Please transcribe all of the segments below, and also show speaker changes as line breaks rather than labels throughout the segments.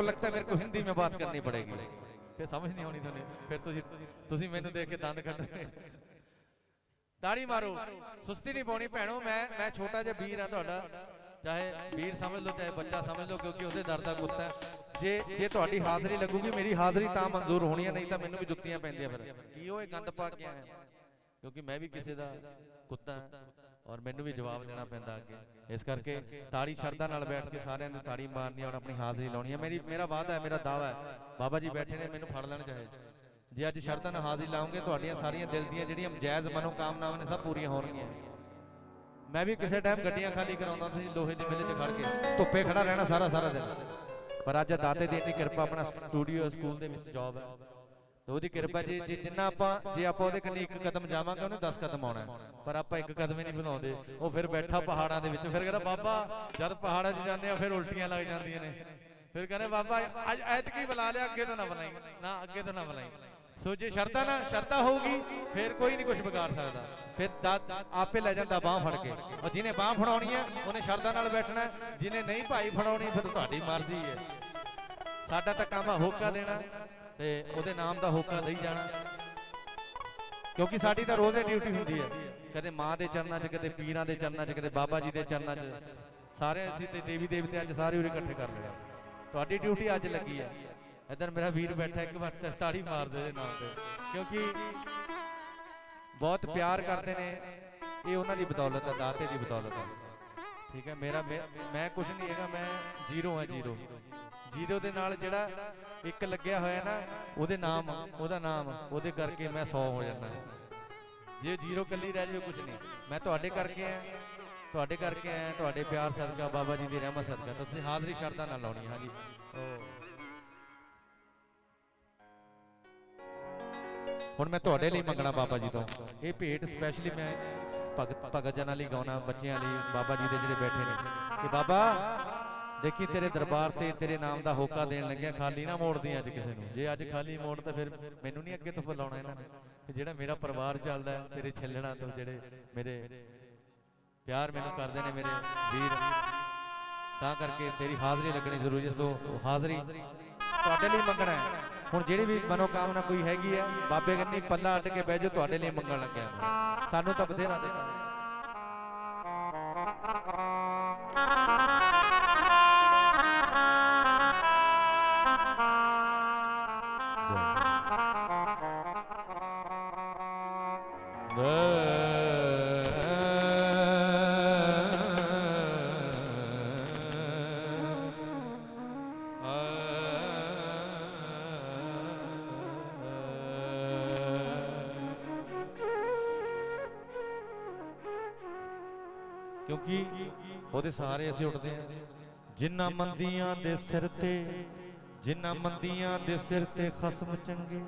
को लगता है मेरे को हिंदी में बात करनी पड़ेगी फिर समझ नहीं होनी ਤੁਹਾਨੂੰ ਫਿਰ ਤੁਸੀਂ ਤੁਸੀਂ ਮੈਨੂੰ ਦੇਖ ਕੇ ਦੰਦ ਕੱਢੋਗੇ ਤਾੜੀ ਮਾਰੋ ਸੁਸਤੀ ਨਹੀਂ ਪਾਉਣੀ ਭੈਣੋ ਮੈਂ ਮੈਂ ਛੋਟਾ ਜਿਹਾ ਵੀਰ ਆ ਤੁਹਾਡਾ ਚਾਹੇ ਵੀਰ ਸਮਝ ਲਓ ਚਾਹੇ ਬੱਚਾ ਸਮਝ ਲਓ ਕਿਉਂਕਿ ਉਹਦੇ ਦਰ ਦਾ ਕੁੱਤਾ ਹੈ। ਜੇ ਜੇ ਤੁਹਾਡੀ ਹਾਜ਼ਰੀ ਲੱਗੂਗੀ ਮੇਰੀ ਹਾਜ਼ਰੀ ਤਾਂ ਮਨਜ਼ੂਰ ਹੋਣੀ ਹੈ ਨਹੀਂ ਤਾਂ ਮੈਨੂੰ ਵੀ ਜੁੱਤੀਆਂ ਪੈਂਦੀਆਂ ਫਿਰ ਕੀ ਉਹ ਇਹ ਗੰਦ ਪਾ ਕੇ ਆਇਆ ਕਿਉਂਕਿ ਮੈਂ ਵੀ ਕਿਸੇ ਦਾ ਕੁੱਤਾ ਹਾਂ ਔਰ ਮੈਨੂੰ ਵੀ ਜਵਾਬ ਦੇਣਾ ਪੈਂਦਾ ਅੱਗੇ। ਇਸ ਕਰਕੇ ਤਾੜੀ ਸ਼ਰਧਾ ਨਾਲ ਬੈਠ ਕੇ ਸਾਰਿਆਂ ਦੀ ਤਾੜੀ ਮਾਰਨੀ ਔਰ ਆਪਣੀ ਹਾਜ਼ਰੀ ਲਾਉਣੀ ਹੈ। ਮੇਰੀ ਮੇਰਾ ਵਾਅਦਾ ਹੈ ਮੇਰਾ ਦਾਵਾ ਹੈ। ਬਾਬਾ ਜੀ ਬੈਠੇ ਨੇ ਮੈਨੂੰ ਫੜ ਲੈਣ ਚਾਹੇ। ਜੇ ਅੱਜ ਸ਼ਰਧਾ ਨਾਲ ਹਾਜ਼ਰੀ ਲਾਉਂਗੇ ਤੁਹਾਡੀਆਂ ਸਾਰੀਆਂ ਦਿਲ ਦੀਆਂ ਜਿਹੜੀਆਂ ਜਾਇਜ਼ ਮਨੋਕਾਮਨਾਵਾਂ ਨੇ ਸਭ ਪੂਰੀਆਂ ਹੋਣਗੀਆਂ। ਮੈਂ ਵੀ ਕਿਸੇ ਟਾਈਮ ਗੱਡੀਆਂ ਖਾਲੀ ਕਰਾਉਂਦਾ ਸੀ ਲੋਹੇ ਦੇ ਮੇਲੇ 'ਚ ਖੜ ਕੇ। ਧੁੱਪੇ ਖੜਾ ਰਹਿਣਾ ਸਾਰਾ ਸਾਰਾ ਦਿਨ। ਪਰ ਅੱਜ ਦਾਤੇ ਦੀ ਇੰਨੀ ਕਿਰਪਾ ਆਪਣਾ ਸਟੂਡੀਓ ਸਕੂਲ ਦੇ ਵਿੱਚ ਜੌਬ ਹੈ। ਤੇ ਉਹਦੀ ਕਿਰਪਾ ਜੀ, ਜੀ- ਜਿੰਨਾ ਆਪਾਂ ਜੇ ਆਪਾਂ ਉਹਦੇ ਕੰਨੀ ਇੱਕ ਕਦਮ ਜਾਵਾਂਗੇ, ਉਹਨੂੰ 10 ਕਦਮ ਆਉਣਾ ਪਰ ਆਪਾਂ ਇੱਕ ਕਦਮ ਹੀ ਨਹੀਂ ਬਣਾਉਂਦੇ ਉਹ ਫਿਰ ਬੈਠਾ ਪਹਾੜਾਂ ਦੇ ਵਿੱਚ, ਫਿਰ ਕਹਿੰਦਾ, ਬਾਬਾ, ਜਦ ਪਹਾੜਾਂ 'ਚ ਜਾਂਦੇ ਆ, ਫਿਰ ਉਲਟੀਆਂ ਲੱਗ ਜਾਂਦੀਆਂ ਨੇ। ਫਿਰ ਕਹਿੰਦੇ, ਬਾਬਾ, ਅੱਜ ਐਤਕੀ ਬੁਲਾ ਲਿਆ, ਅੱਗੇ ਤੋਂ ਨਾ ਬੁਲਾਈ। ਨਾ, ਅੱਗੇ ਤੋਂ ਨਾ ਬੁਲਾਈ। ਸੋ ਜੇ ਸ਼ਰਤਾਂ ਨਾ ਸ਼ਰਤਾਂ ਹੋਊਗੀ, ਫਿਰ ਕੋਈ ਨਹੀਂ ਕੁਝ ਵਿਗਾੜ ਸਕਦਾ। ਫਿਰ ਦਾਤ ਆਪੇ ਲੈ ਜਾਂਦਾ ਬਾਹ ਫੜ ਕੇ। ਔਰ ਜਿਹਨੇ ਬਾਹ ਫੜਾਉਣੀ ਹੈ, ਉਹਨੇ ਸ਼ਰਤਾਂ ਨਾਲ ਬੈਠਣਾ ਜਿਹਨੇ ਨਹੀਂ ਭਾਈ ਫੜਾਉਣੀ, ਫਿਰ ਤੁਹਾਡੀ ਮਰਜ਼ੀ ਹੈ। ਸਾਡਾ ਤਾਂ ਕੰਮ ਹੋਕਾ ਦੇਣਾ। ਤੇ ਉਹਦੇ ਨਾਮ ਦਾ ਹੋਕਾ ਲਈ ਜਾਣਾ। ਕਿਉਂਕਿ ਸਾਡੀ ਤਾਂ ਰੋਜ਼ ਦੀ ਡਿਊਟੀ ਹੁੰਦੀ ਹੈ। ਕਦੇ ਮਾਂ ਦੇ ਚਰਨਾਂ 'ਚ, ਕਦੇ ਪੀਰਾਂ ਦੇ ਚਰਨਾਂ 'ਚ, ਕਦੇ ਬਾਬਾ ਜੀ ਦੇ ਚਰਨਾਂ 'ਚ। ਸਾਰੇ ਅਸੀਂ ਤੇ ਦੇਵੀ ਦੇਵਤੇ ਅੱਜ ਸਾਰੇ ਉਰੇ ਇਕੱਠੇ ਕਰ ਲਿਆ ਤੁਹਾਡੀ ਡਿਊਟੀ ਅੱਜ ਲੱਗੀ ਹੈ ਇੱਧਰ ਮੇਰਾ ਵੀਰ ਬੈਠਾ ਇੱਕ ਵਾਰ ਤਾਂ ਤਾੜੀ ਮਾਰ ਦੇ ਇਹਦੇ ਨਾਮ ਤੇ। ਕਿਉਂਕਿ ਬਹੁਤ ਪਿਆਰ ਕਰਦੇ ਨੇ। ਇਹ ਉਹਨਾਂ ਦੀ ਬਦੌਲਤ ਹੈ ਦਾਤੇ ਦੀ ਬਦੌਲਤ ਹੈ ਠੀਕ ਹੈ, ਮੇਰਾ, ਮੈਂ- ਮੈਂ ਕੁਝ ਨਹੀਂ ਹੈਗਾ, ਮੈਂ ਜ਼ੀਰੋ ਹਾਂ, ਜ਼ੀਰੋ। ਜ਼ੀਰੋ ਦੇ ਨਾਲ ਜਿਹੜਾ ਇੱਕ ਲੱਗਿਆ ਹੋਇਆ ਨਾ, ਉਹਦੇ ਨਾਮ ਉਹਦਾ ਨਾਮ ਉਹਦੇ ਕਰਕੇ ਮੈਂ 100 ਹੋ ਜਾਂਦਾ। ਜੇ ਜ਼ੀਰੋ ਕੱਲੀ ਰਹਿ ਜਾਵੇ ਕੁਝ ਨਹੀਂ। ਮੈਂ ਤੁਹਾਡੇ ਕਰਕੇ ਆਇਆ, ਤੁਹਾਡੇ ਕਰਕੇ ਆਇਆ, ਤੁਹਾਡੇ ਪਿਆਰ ਸਦਕਾ, ਬਾਬਾ ਜੀ ਦੀ ਰਹਿਮਤ ਸਦਕਾ। ਤਾਂ ਤੁਸੀਂ ਹਾਜ਼ਰੀ ਸ਼ਰਧਾ ਨਾਲ ਲਾਉਣੀ ਹਾਂਜੀ। ਹੁਣ ਮੈਂ ਤੁਹਾਡੇ ਲਈ ਮੰਗਣਾ ਬਾਬਾ ਜੀ ਤੋਂ। ਇਹ ਭੇਟ ਸਪੈਸ਼ਲੀ ਮੈਂ ਭਗਤ ਭਗਤ ਜਨਾਂ ਲਈ ਗਾਉਣਾ, ਬੱਚਿਆਂ ਲਈ, ਬਾਬਾ ਜੀ ਦੇ ਜਿਹੜੇ ਬੈਠੇ ਨੇ। ਕਿ ਬਾਬਾ ਦੇਖੀ ਤੇਰੇ ਦਰਬਾਰ ਤੇ ਤੇਰੇ ਨਾਮ ਦਾ ਹੋਕਾ ਦੇਣ ਲੱਗਿਆ ਖਾਲੀ ਨਾ ਮੋੜਦੀ ਅੱਜ ਕਿਸੇ ਨੂੰ। ਜੇ ਅੱਜ ਖਾਲੀ ਮੋੜ ਤਾਂ ਫਿਰ ਮੈਨੂੰ ਨਹੀਂ ਅੱਗੇ ਤੋਂ ਬੁਲਾਉਣਾ ਇਹਨਾਂ ਨੇ। ਕਿ ਜਿਹੜਾ ਮੇਰਾ ਪਰਿਵਾਰ ਚੱਲਦਾ ਹੈ ਤੇਰੇ ਛੱਲਣਾ ਤੋਂ ਜਿਹੜੇ ਮੇਰੇ ਪਿਆਰ ਮੈਨੂੰ ਕਰਦੇ ਨੇ ਮੇਰੇ ਵੀਰ। ਤਾਂ ਕਰਕੇ ਤੇਰੀ ਹਾਜ਼ਰੀ ਲੱਗਣੀ ਜ਼ਰੂਰੀ ਹੈ ਸੋ ਹਾਜ਼ਰੀ ਤੁਹਾਡੇ ਲਈ ਮੰਗਣਾ ਹੈ। ਹੁਣ ਜਿਹੜੀ ਵੀ ਮਨੋਕਾਮਨਾ ਕੋਈ ਹੈਗੀ ਹੈ ਬਾਬੇ ਕੰਨੀ ਪੱਲਾ ਅੱਡ ਕੇ ਬਹਿ ਜਾਓ ਤੁਹਾਡੇ ਲਈ ਮੰਗਣ ਲੱਗਿਆ। ਸਾਨੂੰ ਤਾਂ ਬਥੇਰਾ ਦੇ ਕਿਉਂਕਿ ਉਹਦੇ ਸਾਰੇ ਅਸੀਂ ਉੱਠਦੇ ਹਾਂ। ਜਿਨ੍ਹਾਂ ਮੰਦੀਆਂ ਦੇ ਸਿਰ ਤੇ ਜਿਨ੍ਹਾਂ ਮੰਦੀਆਂ ਦੇ ਸਿਰ ਤੇ ਖਸਮ ਚੰਗੇ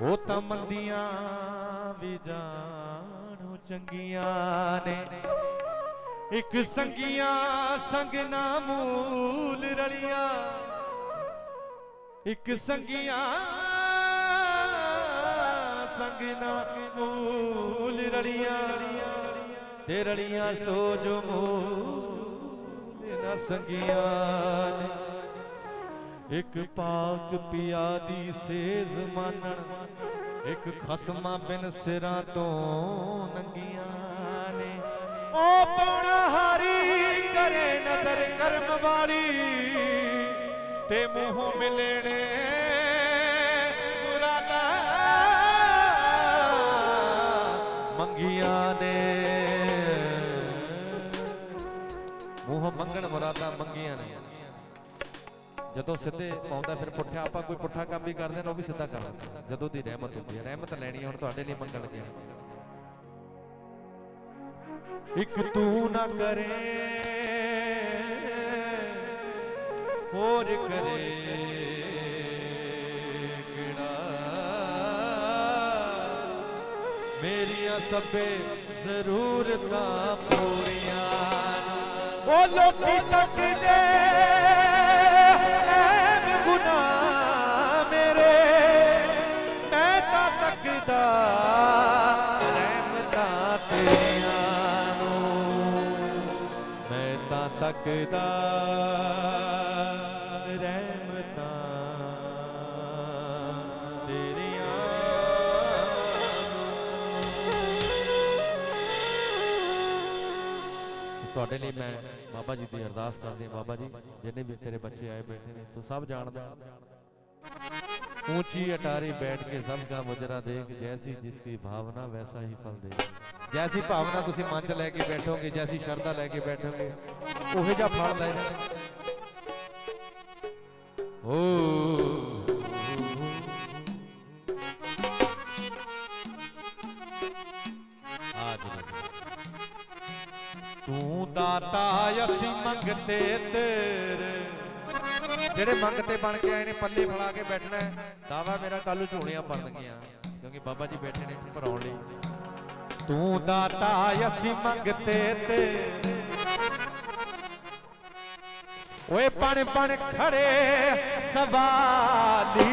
ਉਹ ਤਾਂ ਮੰਦੀਆਂ ਵੀ ਜਾਣੋ ਚੰਗੀਆਂ ਨੇ। ਇੱਕ ਸੰਗੀਆਂ ਸੰਗ ਨਾ ਮੂਲ ਰਲੀਆਂ। ਇੱਕ ਸੰਗੀਆਂ ਸੰਗ ਨਾ ਮੂਲ ਰਲੀਆਂ। ਤੇ ਰਲੀਆਂ ਸੋ ਜੋ ਮੂਲ ਨਾ ਸੰਗੀਆਂ ਨੇ। ਇੱਕ ਪਾਕ ਪਿਆ ਦੀ ਸੇਜ਼ ਮਾਨਣ, ਇੱਕ ਖਸਮਾਂ ਬਿਨ ਸਿਰਾਂ ਤੋਂ ਨੰਗੀਆਂ ਨੇ। ਉਹ ਪੌਣਾ ਹਾਰੀ ਕਰੇ ਨਜ਼ਰ ਕਰਮ ਵਾਲੀ ਤੇ ਮੂੰਹੋਂ ਮਿਲਣੇ ਮੁਰਾਦਾਂ ਮੰਗੀਆਂ ਨੇ। ਮੰਗਣ ਮੁਰਾਦਾਂ ਮੰਗੀਆਂ ਨੇ। ਜਦੋਂ ਸਿੱਧੇ ਪਾਉਂਦਾ ਫਿਰ ਪੁੱਠਾ, ਆਪਾਂ ਕੋਈ ਪੁੱਠਾ ਕੰਮ ਵੀ ਕਰਦੇ ਨੇ, ਉਹ ਵੀ ਸਿੱਧਾ ਕਰ ਦਿੰਦਾ ਜਦੋਂ ਦੀ ਰਹਿਮਤ ਹੁੰਦੀ ਹੈ, ਰਹਿਮਤ ਲੈਣੀ ਹੁਣ ਤੁਹਾਡੇ ਲਈ ਮੰਗਣ ਲੱਗਿਆ। ਇੱਕ ਤੂੰ ਨਾ ਕਰੇ, ਹੋਰ ਕਰੇ ਮੇਰੀਆਂ ਸਭੇ ਜ਼ਰੂਰਤਾਂ ਪੂਰੀਆਂ। ਉਹ ਲੋਕੀ ਤੱਕਦੇ ਐਨ ਗੁਨਾਹ ਮੇਰੇ। ਮੈਂ ਤਾਂ ਤੱਕਦਾ ਰਹਿਮਤਾਂ ਤੇਰੀਆਂ ਨੂੰ। ਮੈਂ ਤਾਂ ਤੱਕਦਾ ਰਹਿਮਤਾਂ ਤੁਹਾਡੇ ਲਈ ਮੈਂ ਬਾਬਾ ਜੀ ਦੀ ਅਰਦਾਸ ਕਰਦੇ ਹਾਂ ਬਾਬਾ ਜੀ ਜਿੰਨੇ ਵੀ ਤੇਰੇ ਬੱਚੇ ਆਏ ਬੈਠੇ ਨੇ ਤੂੰ ਸਭ ਜਾਣਦਾ ऊंची अटारी बैठ के सबका मुजरा देख जैसी जिसकी भावना वैसा ही फल दे जैसी भावना ਤੁਸੀਂ ਮਨ ਚ ਲੈ ਕੇ ਬੈਠੋਗੇ ਜੈਸੀ ਸ਼ਰਧਾ ਲੈ ਕੇ ਬੈਠੋਗੇ ਉਹੇ ਜਿਹਾ ਫਲ ਲੈ ਜਾਣਾ ਓ ਦਾਤਾ, ਅਸੀਂ ਮੰਗਤੇ ਤੇਰੇ। ਜਿਹੜੇ ਮੰਗਤੇ ਬਣ ਕੇ ਆਏ ਨੇ, ਪੱਲੇ ਫੜਾ ਕੇ ਬੈਠਣਾ ਹੈ। ਦਾਵਾ ਮੇਰਾ ਕੱਲੂ ਝੋਲੀਆਂ ਬਣਨਗੀਆਂ ਕਿਉਂਕਿ ਬਾਬਾ ਜੀ ਬੈਠੇ ਨੇ ਭਰਾਉਣ ਲਈ। ਤੂੰ ਦਾਤਾ, ਅਸੀਂ ਮੰਗਤੇ ਤੇ ਓਏ ਪਣ ਪਣ ਖੜੇ ਸਵਾਲੀ।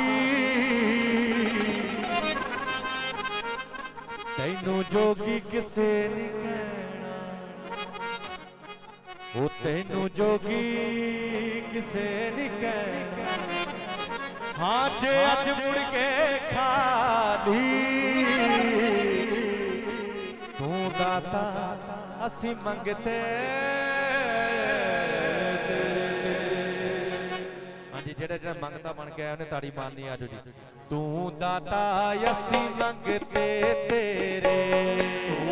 ਤੈਨੂੰ ਜੋਗੀ ਕਿਸੇ ਨਹੀਂ ਕਹਿਣਾ ਉਹ ਤੈਨੂੰ ਜੋਗੀ ਕਿਸੇ ਨਹੀਂ ਕਹਿ। ਹਾਂ, ਜੇ ਅੱਜ ਮੁੜ ਕੇ ਖਾਲੀ। ਤੂੰ ਦਾਤਾ ਅਸੀਂ ਮੰਗਤੇ ਜਿਹੜਾ ਜਿਹੜਾ ਮੰਗਤਾ ਬਣ ਕੇ ਆਇਆ ਉਹਨੇ ਤਾੜੀ ਮਾਰਨੀ ਆਜੋ ਜੀ। ਤੂੰ ਦਾਤਾ ਅਸੀਂ ਮੰਗਤੇ ਤੇਰੇ।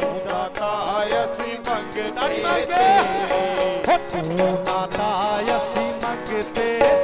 ਤੂੰ ਦਾਤਾ ਅਸੀਂ
ਕੇ।
ਤੇਰੇ।
ਤੂੰ ਦਾਤਾ ਅਸੀਂ ਮੰਗਤੇ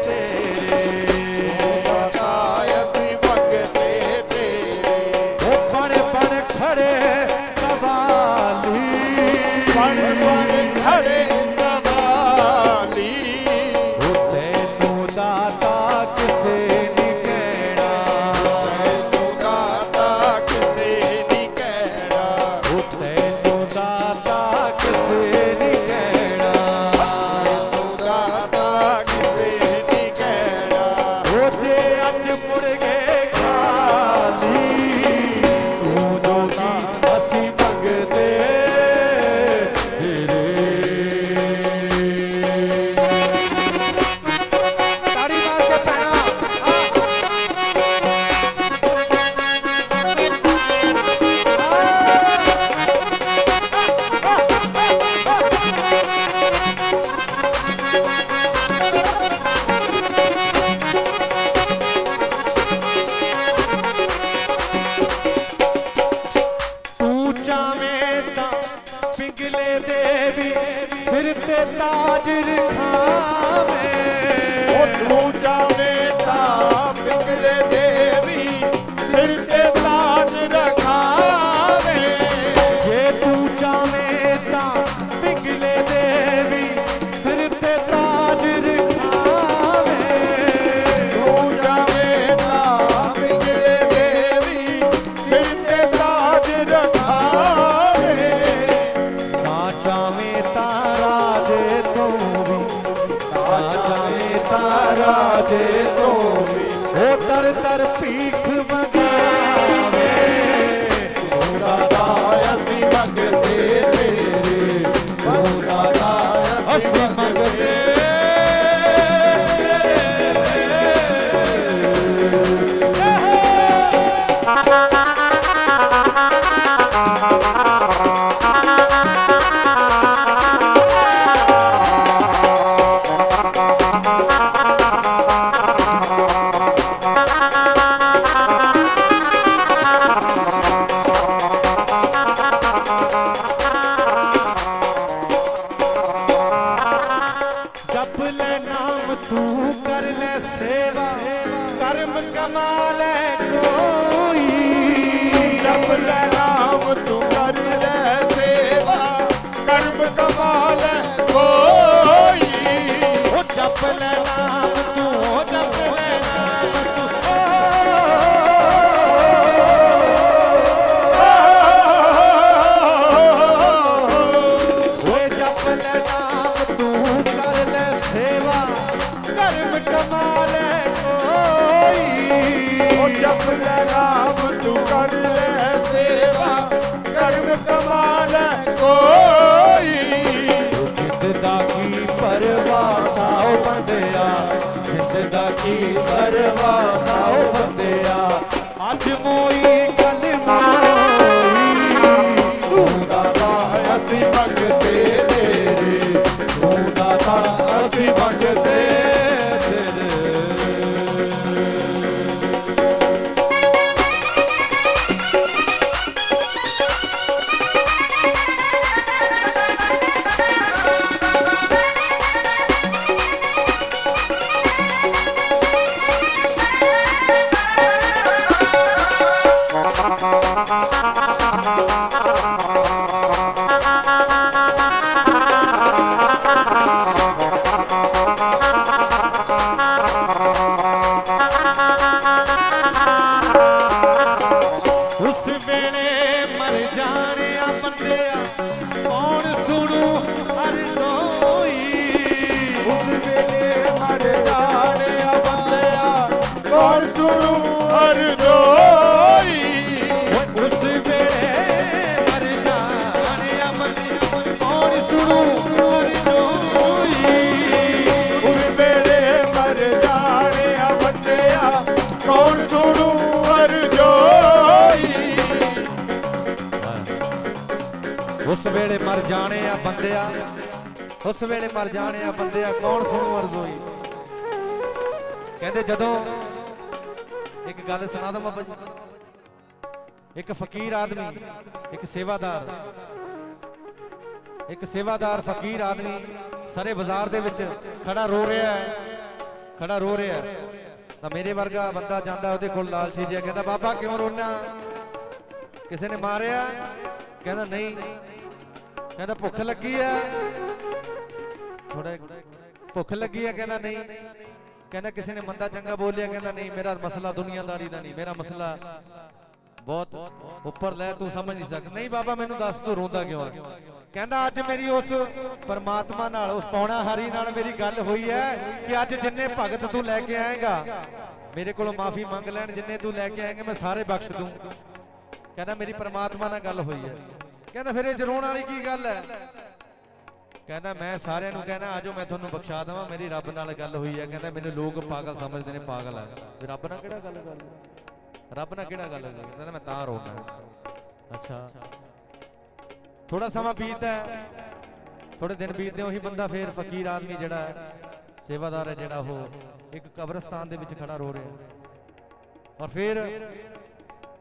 ਸਿਰ ਤੇ ਤਾਜ ਰਖਾਵੇਂ ਰਾਜੇ ਤੋਂ ਵੀ ਉਹ ਤਰ ਤਰ ਵੇਲੇ ਮਰ ਜਾਣੇ ਆ ਬੰਦਿਆ ਉਸ ਵੇਲੇ ਮਰ ਜਾਣੇ ਆ ਬੰਦਿਆ ਕੌਣ ਸੁਣੂ ਅਰਜ਼ੋਈ? ਕਹਿੰਦੇ ਜਦੋਂ ਇੱਕ ਗੱਲ ਸੁਣਾ ਦਵਾਂ ਬਾਬਾ ਜੀ। ਇੱਕ ਫਕੀਰ ਆਦਮੀ, ਇੱਕ ਸੇਵਾਦਾਰ। ਇੱਕ ਸੇਵਾਦਾਰ, ਫਕੀਰ ਆਦਮੀ ਸਾਰੇ ਬਾਜ਼ਾਰ ਦੇ ਵਿੱਚ ਖੜਾ ਰੋ ਰਿਹਾ ਹੈ। ਖੜਾ ਰੋ ਰਿਹਾ ਹੈ। ਤਾਂ ਮੇਰੇ ਵਰਗਾ ਬੰਦਾ ਜਾਂਦਾ ਉਹਦੇ ਕੋਲ ਲਾਲਚੀ ਜਿਹਾ ਕਹਿੰਦਾ, ਬਾਬਾ ਕਿਉਂ ਰੋਣਾ ਕਿਸੇ ਨੇ ਮਾਰਿਆ? ਕਹਿੰਦਾ, ਨਹੀਂ ਕਹਿੰਦਾ ਭੁੱਖ ਲੱਗੀ ਆ। ਥੋੜਾ ਭੁੱਖ ਲੱਗੀ ਆ, ਕਹਿੰਦਾ ਨਹੀਂ। ਕਹਿੰਦਾ ਕਿਸੇ ਨੇ ਮੰਦਾ ਚੰਗਾ ਬੋਲਿਆ, ਕਹਿੰਦਾ ਨਹੀਂ, ਮੇਰਾ ਮਸਲਾ ਦੁਨੀਆਦਾਰੀ ਦਾ ਨਹੀਂ, ਮੇਰਾ ਮਸਲਾ ਬਹੁਤ ਉੱਪਰ ਲੈ, ਤੂੰ ਸਮਝ ਨਹੀਂ ਸਕਦਾ। ਨਹੀਂ ਬਾਬਾ, ਮੈਨੂੰ ਦੱਸ, ਤੂੰ ਰੋਂਦਾ ਕਿਉਂ ਆ? ਕਹਿੰਦਾ, ਅੱਜ ਮੇਰੀ ਉਸ ਪਰਮਾਤਮਾ ਨਾਲ, ਉਸ ਪੌਣਾ ਹਰੀ ਨਾਲ ਮੇਰੀ ਗੱਲ ਹੋਈ ਹੈ ਕਿ ਅੱਜ ਜਿੰਨੇ ਭਗਤ ਤੂੰ ਲੈ ਕੇ ਆਏਗਾ, ਮੇਰੇ ਕੋਲੋਂ ਮਾਫੀ ਮੰਗ ਲੈਣ, ਜਿੰਨੇ ਤੂੰ ਲੈ ਕੇ ਆਏਗਾ, ਮੈਂ ਸਾਰੇ ਬਖਸ਼ ਦੂੰ। ਕਹਿੰਦਾ, ਮੇਰੀ ਪਰਮਾਤਮਾ ਨਾਲ ਗੱਲ ਹੋਈ ਹੈ। ਕਹਿੰਦਾ ਫਿਰ ਇਹ ਚ ਵਾਲੀ ਕੀ ਗੱਲ ਹੈ? ਕਹਿੰਦਾ ਮੈਂ ਸਾਰਿਆਂ ਨੂੰ ਕਹਿੰਦਾ ਆਜੋ ਮੈਂ ਤੁਹਾਨੂੰ ਬਖਸ਼ਾ ਦੇਵਾਂ, ਮੇਰੀ ਰੱਬ ਨਾਲ ਗੱਲ ਹੋਈ ਹੈ। ਕਹਿੰਦਾ ਮੈਨੂੰ ਲੋਕ ਪਾਗਲ ਸਮਝਦੇ ਨੇ, ਪਾਗਲ ਹੈ। ਵੀ ਰੱਬ ਨਾਲ ਕਿਹੜਾ ਗੱਲ ਕਰ ਰੱਬ ਨਾਲ ਕਿਹੜਾ ਗੱਲ ਕਰ ਕਹਿੰਦਾ ਮੈਂ ਤਾਂ ਰੋਣਾ। ਅੱਛਾ। ਥੋੜਾ ਸਮਾਂ ਬੀਤਦਾ ਥੋੜੇ ਦਿਨ ਬੀਤਦੇ ਉਹੀ ਬੰਦਾ ਫੇਰ ਫਕੀਰ ਆਦਮੀ ਜਿਹੜਾ ਹੈ, ਸੇਵਾਦਾਰ ਹੈ ਜਿਹੜਾ ਉਹ, ਇੱਕ ਕਬਰਸਤਾਨ ਦੇ ਵਿੱਚ ਖੜਾ ਰੋ ਰਿਹਾ ਹੈ। ਔਰ ਫਿਰ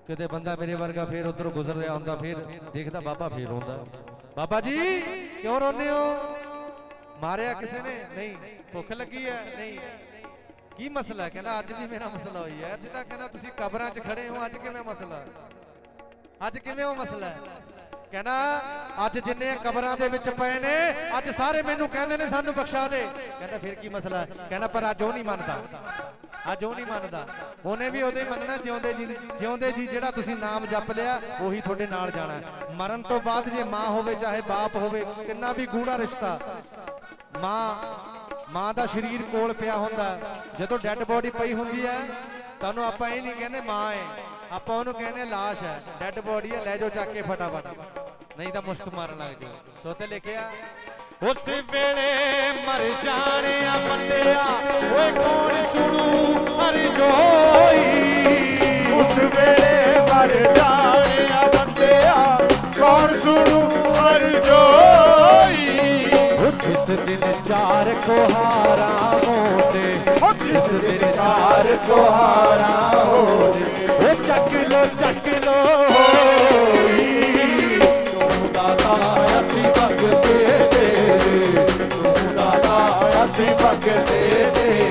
ਕਿਤੇ ਬੰਦਾ ਮੇਰੇ ਵਰਗਾ ਫੇਰ ਉਧਰੋਂ ਗੁਜ਼ਰ ਰਿਹਾ ਹੁੰਦਾ, ਫੇਰ ਦੇਖਦਾ ਬਾਬਾ ਫੇਰ ਰੋਂਦਾ ਬਾਬਾ ਜੀ, ਕਿਉਂ ਰੋਂਦੇ ਹੋ? ਮਾਰਿਆ ਕਿਸੇ ਨੇ? ਨਹੀਂ। ਭੁੱਖ ਲੱਗੀ ਹੈ? ਨਹੀਂ। ਕੀ ਮਸਲਾ ਕਹਿੰਦਾ, ਅੱਜ ਵੀ ਮੇਰਾ ਮਸਲਾ ਹੋਈ ਹੈ। ਅੱਜ ਤਾਂ ਕਹਿੰਦਾ, ਤੁਸੀਂ ਕਬਰਾਂ 'ਚ ਖੜੇ ਹੋ, ਅੱਜ ਕਿਵੇਂ ਮਸਲਾ? ਅੱਜ ਕਿਵੇਂ ਉਹ ਮਸਲਾ ਹੈ? ਕਹਿੰਦਾ ਅੱਜ ਜਿੰਨੇ ਕਬਰਾਂ ਦੇ ਵਿੱਚ ਪਏ ਨੇ, ਅੱਜ ਸਾਰੇ ਮੈਨੂੰ ਕਹਿੰਦੇ ਨੇ ਸਾਨੂੰ ਬਖਸ਼ਾ ਦੇ। ਕਹਿੰਦਾ, ਫਿਰ ਕੀ ਮਸਲਾ ਕਹਿੰਦਾ ਪਰ ਅੱਜ ਉਹ ਨਹੀਂ ਮੰਨਦਾ। ਅੱਜ ਉਹ ਨਹੀਂ ਮੰਨਦਾ। ਉਹਨੇ ਵੀ ਉਹਦੇ ਮੰਨਣਾ, ਜਿਉਂਦੇ ਜੀ ਜਿਉਂਦੇ ਜੀ ਜਿਹੜਾ ਤੁਸੀਂ ਨਾਮ ਜਪ ਲਿਆ, ਉਹੀ ਤੁਹਾਡੇ ਨਾਲ ਜਾਣਾ ਮਰਨ ਤੋਂ ਬਾਅਦ ਜੇ ਮਾਂ ਹੋਵੇ, ਚਾਹੇ ਬਾਪ ਹੋਵੇ, ਕਿੰਨਾ ਵੀ ਗੂੜਾ ਰਿਸ਼ਤਾ। ਮਾਂ ਮਾਂ ਦਾ ਸਰੀਰ ਕੋਲ ਪਿਆ ਹੁੰਦਾ। ਜਦੋਂ ਡੈੱਡ ਬੋਡੀ ਪਈ ਹੁੰਦੀ ਹੈ, ਤੁਹਾਨੂੰ ਆਪਾਂ ਇਹ ਨਹੀਂ ਕਹਿੰਦੇ ਮਾਂ ਹੈ। ਆਪਾਂ ਉਹਨੂੰ ਕਹਿੰਦੇ ਲਾਸ਼ ਹੈ ਡੈੱਡ ਬੋਡੀ ਹੈ ਲੈ ਜਾਓ ਚੱਕ ਕੇ ਫਟਾਫਟ। ਨਹੀਂ ਤਾਂ ਮੁਸ਼ਕ ਮਾਰਨ ਲੱਗ ਜਾਓ। ਤੋ ਤੇ ਲਿਖਿਆ ਉਸ ਵੇਲੇ ਮਰ ਜਾਣਿਆ ਬੰਦਿਆ ਓਏ ਕੌਣ ਸੁਣੂ ਹਰ ਜੋਈ?
ਉਸ ਵੇਲੇ ਮਰ ਜਾਣਿਆ ਬੰਦਿਆ ਕੌਣ ਸੁਣੂ ਹਰ ਜੋਈ?
ਜਿਸ ਦਿਨ ਚਾਰ ਕੋਹਾਰਾ ਹੋਤੇ ਜਿਸ ਦਿਨ ਚਾਰ ਕੋਹਾਰਾ ਹੋਤੇ ਉਹ ਚੱਕ ਲੋ ਚੱਕ ਲੋ ਤੂੰ ਦਾਤਾ ਅਸੀਂ ਭਗਤੇ ਤੇਰੇ। ਤੂੰ ਦਾਤਾ ਅਸੀਂ ਭਗਤੇ ਤੇਰੇ।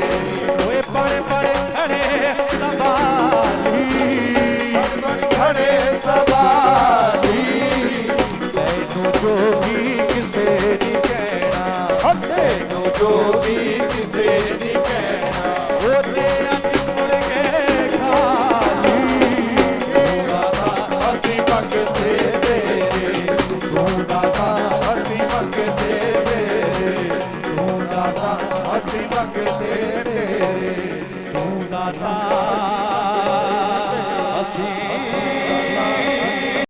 ਓਏ ਬੜੇ ਬੜੇ ਖੜੇ ਸਵਾਰੀ
ਬਣ ਖੜੇ ਸਵਾਰੀ
ਮੈਨੂੰ